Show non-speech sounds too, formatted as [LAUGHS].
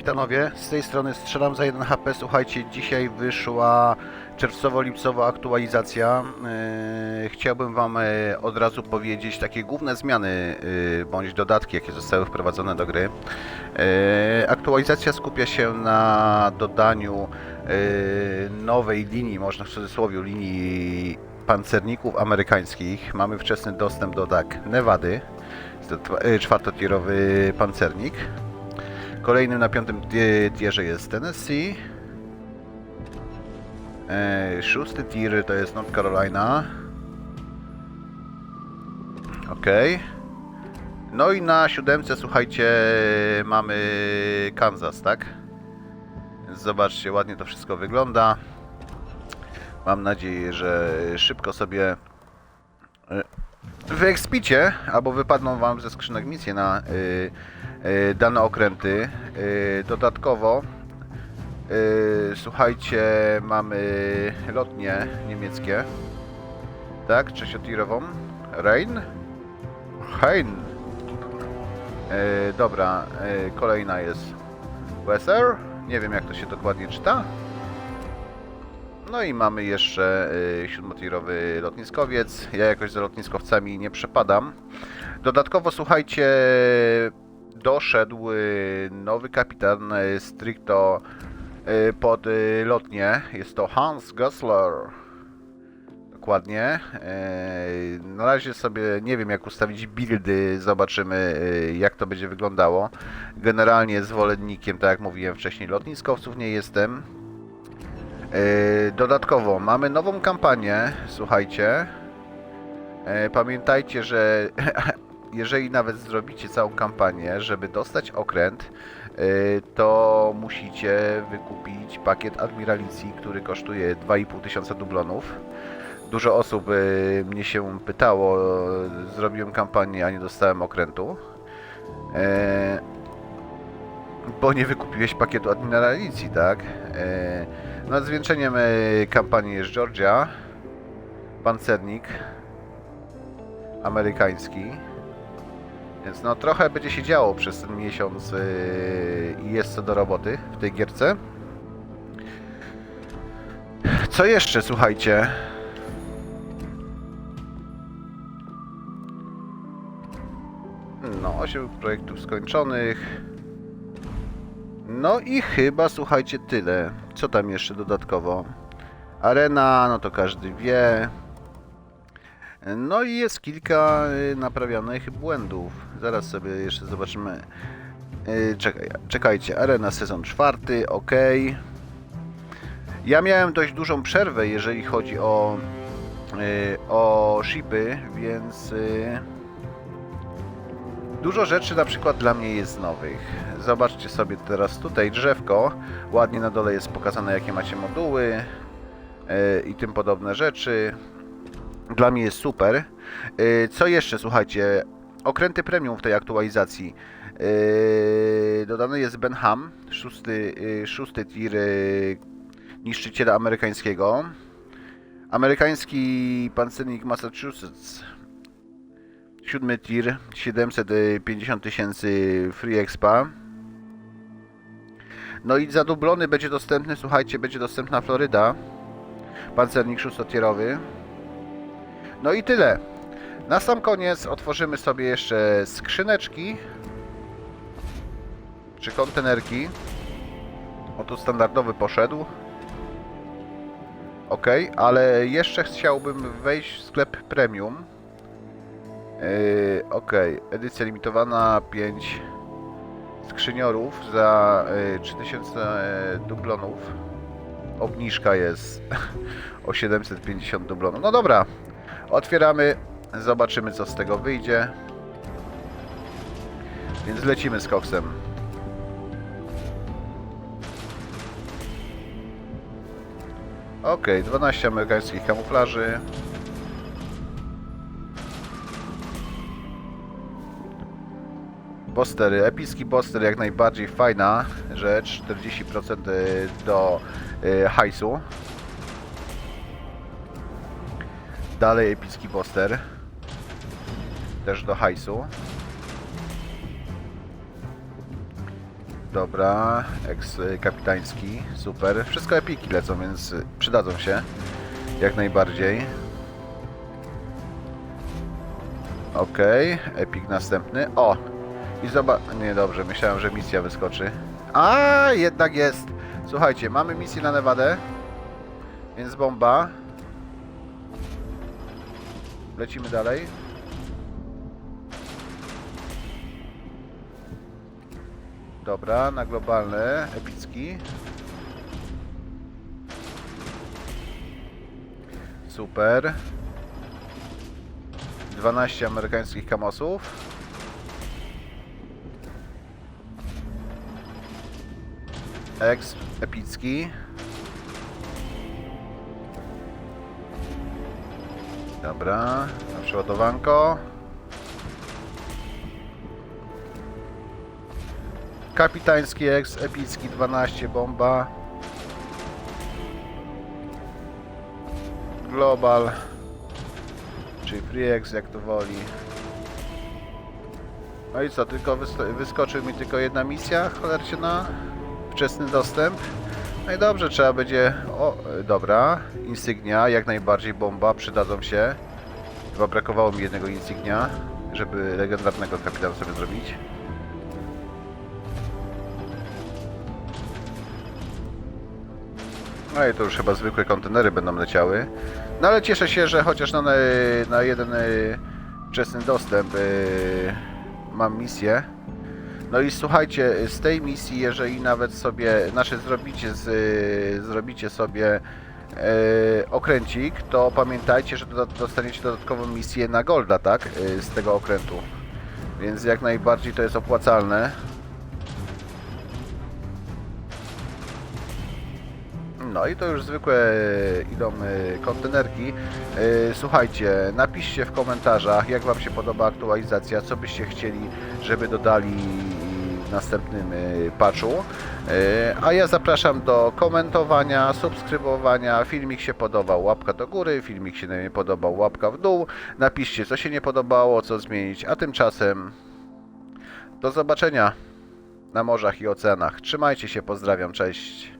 Kapitanowie, z tej strony strzelam za 1 HP. Słuchajcie, dzisiaj wyszła czerwcowo-lipcowa aktualizacja. Yy, chciałbym Wam yy, od razu powiedzieć takie główne zmiany yy, bądź dodatki, jakie zostały wprowadzone do gry. Aktualizacja skupia się na dodaniu nowej linii, można w cudzysłowie linii pancerników amerykańskich. Mamy wczesny dostęp do tak Nevady, czwartotierowy pancernik. Kolejnym na piątym tie- tierze jest Tennessee. E, szósty tier to jest North Carolina. Ok. No i na siódemce, słuchajcie, mamy Kansas, tak? Zobaczcie, ładnie to wszystko wygląda. Mam nadzieję, że szybko sobie wyekspicie, albo wypadną wam ze skrzynek misje na y, y, dane okręty. Y, dodatkowo, słuchajcie, mamy lotnie niemieckie. Tak, trzeciotirową. Rhein? Hein. Dobra, kolejna jest Weser. Nie wiem jak to się dokładnie czyta. No i mamy jeszcze y, siódmotirowy lotniskowiec. Ja jakoś za lotniskowcami nie przepadam. Dodatkowo słuchajcie, doszedł y, nowy kapitan y, stricto pod lotnię. Jest to Hans Gessler. Dokładnie. Na razie sobie nie wiem jak ustawić buildy, zobaczymy jak to będzie wyglądało. Generalnie zwolennikiem, tak jak mówiłem wcześniej, lotniskowców nie jestem. Yy, Dodatkowo mamy nową kampanię, słuchajcie. Yy, Pamiętajcie, że [LAUGHS] jeżeli nawet zrobicie całą kampanię, żeby dostać okręt, yy, to musicie wykupić pakiet admiralicji, który kosztuje 2,5 tysiąca dublonów. Dużo osób mnie się pytało, zrobiłem kampanię, a nie dostałem okrętu. Bo nie wykupiłeś pakietu admiralicji, tak? Yy, nad zwieńczeniem kampanii jest Georgia, pancernik amerykański. Więc no trochę będzie się działo przez ten miesiąc e, i jest co do roboty w tej gierce. Co jeszcze, słuchajcie? No, 8 projektów skończonych. No i chyba, słuchajcie, tyle. Co tam jeszcze dodatkowo? Arena, no to każdy wie. No i jest kilka y, naprawionych błędów. Zaraz sobie jeszcze zobaczymy. Y, Czekaj, czekajcie, Arena sezon czwarty, ok. Ja miałem dość dużą przerwę, jeżeli chodzi o, y, o shipy, więc Dużo rzeczy na przykład dla mnie jest nowych. Zobaczcie sobie teraz tutaj drzewko. Ładnie na dole jest pokazane jakie macie moduły yy, i tym podobne rzeczy. Dla mnie jest super. Yy, co jeszcze, słuchajcie? Okręty premium w tej aktualizacji. Yy, dodany jest Benham, szósty, szósty tier yy, niszczyciela amerykańskiego. Amerykański pancernik Massachusetts Siódmy tier, 750 tysięcy free expa. No i zadublony będzie dostępny, słuchajcie, będzie dostępna Floryda. Pancernik szóstotierowy. No i tyle. Na sam koniec otworzymy sobie jeszcze skrzyneczki. Czy kontenerki. O tu standardowy poszedł. Ok, ale jeszcze chciałbym wejść w sklep premium. Yy, Okej, edycja limitowana 5 skrzyniorów za yy, 3000 dublonów. Obniżka jest [LAUGHS] o 750 dublonów. No dobra, otwieramy, zobaczymy co z tego wyjdzie. Więc lecimy z koksem. Okej, 12 amerykańskich kamuflaży. Bostery, epicki boster jak najbardziej fajna rzecz, 40% do y, hajsu. Dalej epicki boster, też do hajsu. Dobra, eks-kapitański, super. Wszystko epiki lecą, więc y, przydadzą się. Jak najbardziej. Okej, epik następny. O! I zobacz... Nie, dobrze, myślałem, że misja wyskoczy. A, jednak jest! Słuchajcie, mamy misję na Nevadę. Więc bomba. Lecimy dalej. Dobra, na globalny, epicki. Super. 12 amerykańskich kamosów. Ex epicki. Dobra, na przeładowanko. Kapitański ex epicki 12 bomba. Global. Czyli FreeX, jak to woli. No i co, tylko wys- wyskoczył mi tylko jedna misja, cholercie na wczesny dostęp. No i dobrze, trzeba będzie... O, dobra, insygnia, jak najbardziej bomba, przydadzą się. Chyba brakowało mi jednego insygnia, żeby legendarnego kapitana sobie zrobić. No i to już chyba zwykłe kontenery będą leciały. No ale cieszę się, że chociaż na, na jeden y, wczesny dostęp y, mam misję. No i słuchajcie, z tej misji, jeżeli nawet sobie, znaczy zrobicie, z, zrobicie sobie y, okręcik, to pamiętajcie, że dostaniecie dodatkową misję na Golda, tak? Y, z tego okrętu. Więc jak najbardziej to jest opłacalne. No i to już zwykłe idą y, kontenerki. Y, Słuchajcie, napiszcie w komentarzach, jak Wam się podoba aktualizacja, co byście chcieli, żeby dodali następnym y, patchu. Y, A ja zapraszam do komentowania, subskrybowania. Filmik się podobał, łapka do góry, filmik się nie podobał, łapka w dół. Napiszcie, co się nie podobało, co zmienić. A tymczasem do zobaczenia na morzach i oceanach. Trzymajcie się, pozdrawiam, cześć.